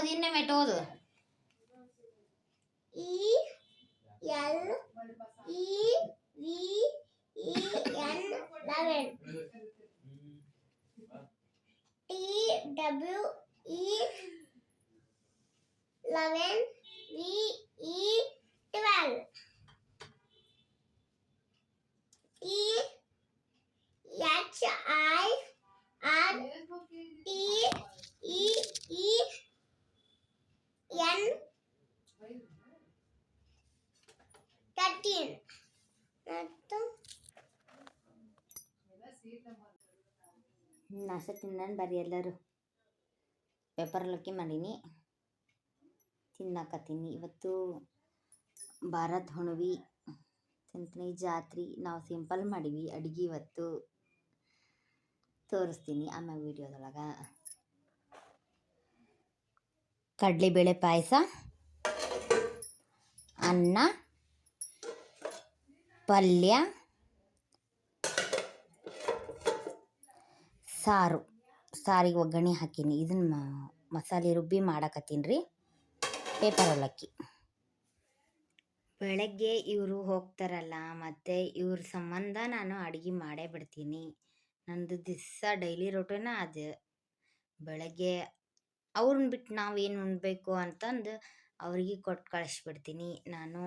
ఓదు ఇన్న మెట్టు ఈ L E V E N eleven T W E eleven V thirteen ಮತ್ತು ನಾಷ್ಟ ತಿನ್ನೋಣ ಬರ್ರಿ ಎಲ್ಲರೂ. ಪೇಪರ್ ಲಕ್ಕಿ ಮಾಡೀನಿ. ತಿನ್ನಕತ್ತೀನಿ. ಇವತ್ತು ಭಾರತ್ ಹುಣ್ವಿ, ತಿಂತೀನಿ ಜಾತ್ರೆ. ನಾವು ಸಿಂಪಲ್ ಮಾಡೀವಿ. ಅಡುಗೆ ಇವತ್ತು ತೋರಿಸ್ತೀನಿ ಆಮೇಲೆ ವಿಡಿಯೋದೊಳಗೆ. ಕಡಲೆಬೇಳೆ ಪಾಯಸ, ಅನ್ನ ಪಲ್ಯ, ಸಾರು, ಸಾರಿಗೆ ಒಗ್ಗರಣೆ ಹಾಕೀನಿ. ಇದನ್ನ ಮಸಾಲೆ ರುಬ್ಬಿ ಮಾಡಕತ್ತೀನಿ ರೀ. ಪೇಪರ್ ಅವಲಕ್ಕಿ ಬೆಳಗ್ಗೆ ಇವರು ಹೋಗ್ತಾರಲ್ಲ, ಮತ್ತು ಇವ್ರ ಸಂಬಂಧ ನಾನು ಅಡುಗೆ ಮಾಡೇ ಬಿಡ್ತೀನಿ. ನಂದು ದಿವಸ ಡೈಲಿ ರೊಟೀನ ಅದು. ಬೆಳಗ್ಗೆ ಅವ್ರನ್ನ ಬಿಟ್ಟು ನಾವು ಏನು ಉಣ್ಬೇಕು ಅಂತಂದು ಅವ್ರಿಗೆ ಕೊಟ್ಟು ಕಳಿಸ್ಬಿಡ್ತೀನಿ. ನಾನು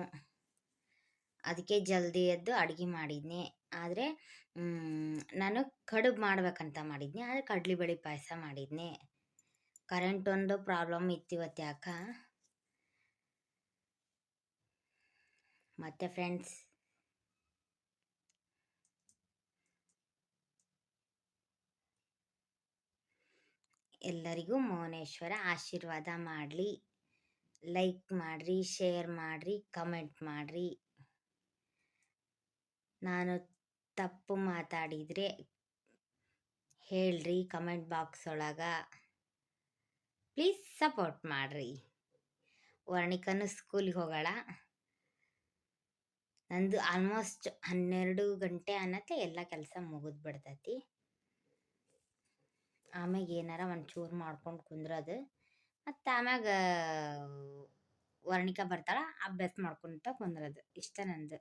ಅದಕ್ಕೆ ಜಲ್ದಿ ಎದ್ದು ಅಡುಗೆ ಮಾಡಿದ್ನಿ. ಆದರೆ ನಾನು ಕಡುಬು ಮಾಡ್ಬೇಕಂತ ಮಾಡಿದ್ನಿ. ಆದರೆ ಕಡ್ಲೆಬೇಳೆ ಪಾಯಸ ಮಾಡಿದ್ನಿ. ಕರೆಂಟ್ ಒಂದು ಪ್ರಾಬ್ಲಮ್ ಇತ್ತು ಇವತ್ತು ಯಾಕ? ಮತ್ತೆ ಫ್ರೆಂಡ್ಸ್ ಎಲ್ಲರಿಗೂ ಮೌನೇಶ್ವರ ಆಶೀರ್ವಾದ ಮಾಡಲಿ. ಲೈಕ್ ಮಾಡಿರಿ ಶೇರ್ ಮಾಡಿರಿ ಕಮೆಂಟ್ ಮಾಡಿರಿ. ನಾನು ತಪ್ಪು ಮಾತಾಡಿದರೆ ಹೇಳ್ರಿ ಕಮೆಂಟ್ ಬಾಕ್ಸ್ ಒಳಗೆ. ಪ್ಲೀಸ್ ಸಪೋರ್ಟ್ ಮಾಡಿರಿ. ವರ್ಣಿಕನು ಸ್ಕೂಲಿಗೆ ಹೋಗೋಣ ನಂದು ಆಲ್ಮೋಸ್ಟ್ ಹನ್ನೆರಡು ಗಂಟೆ ಅನ್ನತ್ತೆ, ಎಲ್ಲ ಕೆಲಸ ಮುಗಿದು ಬಿಡ್ತೈತಿ. ಆಮ್ಯಾಗ ಏನಾರ ಒಂಚೂರು ಮಾಡ್ಕೊಂಡು ಕುಂದ್ರದು. ಮತ್ತು ಆಮ್ಯಾಗ ವರ್ಣಿಕ ಬರ್ತಾಳ, ಅಭ್ಯಾಸ ಮಾಡ್ಕೊತ ಕುಂದ್ರದು, ಇಷ್ಟ ನಂದು.